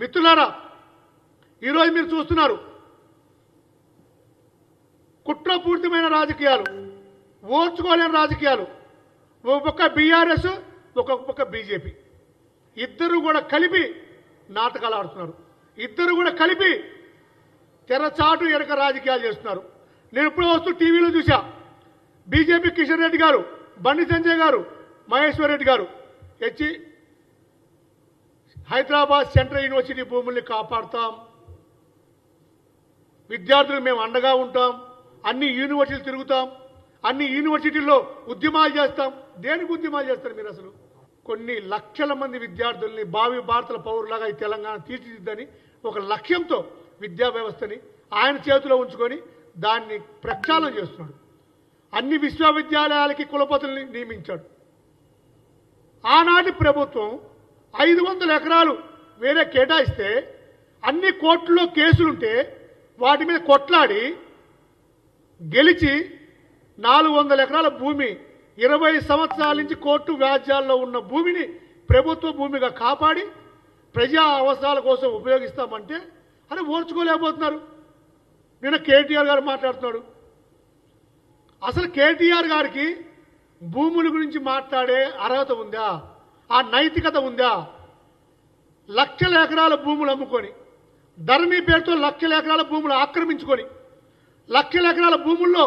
మిత్రులారా ఈరోజు మీరు చూస్తున్నారు కుట్రపూరితమైన రాజకీయాలు ఓర్చుకోలేని రాజకీయాలు. ఒక పక్క బీఆర్ఎస్ ఒక పక్క బీజేపీ. ఇద్దరు కూడా కలిపి నాటకాలు ఆడుతున్నారు. ఇద్దరు కూడా కలిపి తెరచాటు ఎడక రాజకీయాలు చేస్తున్నారు. నేను ఇప్పుడు వస్తూ టీవీలో చూసా బీజేపీ కిషన్ రెడ్డి గారు బండి సంజయ్ గారు మహేశ్వర్ రెడ్డి గారు హెచ్ హైదరాబాద్ సెంట్రల్ యూనివర్సిటీ భూముల్ని కాపాడుతాం. విద్యార్థులు మేము అండగా ఉంటాం. అన్ని యూనివర్సిటీలు తిరుగుతాం. అన్ని యూనివర్సిటీల్లో ఉద్యమాలు చేస్తాం. దేనికి ఉద్యమాలు చేస్తారు మీరు అసలు? కొన్ని లక్షల మంది విద్యార్థుల్ని భావి భారతల పౌరులాగా ఈ తెలంగాణ తీర్చిదిద్దని ఒక లక్ష్యంతో విద్యా వ్యవస్థని ఆయన చేతిలో ఉంచుకొని దాన్ని ప్రక్షాళన చేస్తున్నాడు. అన్ని విశ్వవిద్యాలయాలకి కులపతుల్ని నియమించాడు. ఆనాటి ప్రభుత్వం ఐదు వందల ఎకరాలు వేరే కేటాయిస్తే అన్ని కోర్టుల్లో కేసులుంటే వాటి మీద కొట్లాడి గెలిచి నాలుగు వందల ఎకరాల భూమి ఇరవై సంవత్సరాల నుంచి కోర్టు వ్యాజ్యాల్లో ఉన్న భూమిని ప్రభుత్వ భూమిగా కాపాడి ప్రజా అవసరాల కోసం ఉపయోగిస్తామంటే అని ఓర్చుకోలేకపోతున్నారు. నిన్న కేటీఆర్ గారు మాట్లాడుతున్నాడు. అసలు కేటీఆర్ గారికి భూముల గురించి మాట్లాడే అర్హత ఉందా? ఆ నైతికత ఉందా? లక్షల ఎకరాల భూములు అమ్ముకొని ధరణి పేరుతో లక్షల ఎకరాల భూములు ఆక్రమించుకొని లక్షల ఎకరాల భూముల్లో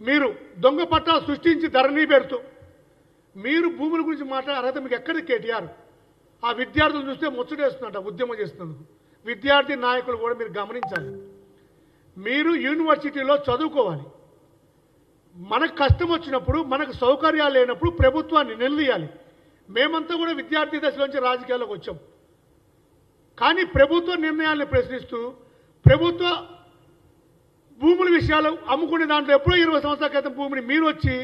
మీరు దొంగ పట్టాలు సృష్టించి ధరణి పేరుతో మీరు భూముల గురించి మాట్లాడే అర్హత మీకు ఎక్కడ కేటీఆర్? ఆ విద్యార్థులు చూస్తే ముచ్చటేస్తున్నట ఉద్యమం చేస్తున్నందుకు. విద్యార్థి నాయకులు కూడా మీరు గమనించాలి. మీరు యూనివర్సిటీలో చదువుకోవాలి. మనకు కష్టం వచ్చినప్పుడు మనకు సౌకర్యాలు లేనప్పుడు ప్రభుత్వాన్ని నిలదీయాలి. మేమంతా కూడా విద్యార్థి దశలోంచి రాజకీయాల్లోకి వచ్చాం. కానీ ప్రభుత్వ నిర్ణయాలను ప్రశ్నిస్తూ ప్రభుత్వ భూముల విషయాలు అమ్ముకునే దాంట్లో ఎప్పుడో ఇరవై సంవత్సరాల క్రితం భూమిని మీరు వచ్చి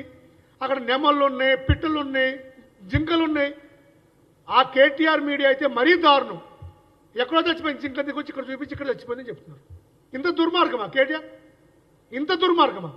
అక్కడ నెమళ్ళు ఉన్నాయి పిట్టలు ఉన్నాయి జింకలు ఉన్నాయి ఆ కేటీఆర్ మీడియా అయితే మరీ దారుణం. ఎక్కడో చచ్చిపోయింది జింక దిగొచ్చి ఇక్కడ చూపించి ఇక్కడ చచ్చిపోయిందని చెప్తున్నారు. ఇంత దుర్మార్గమా కేటీఆర్? ఇంత దుర్మార్గమా?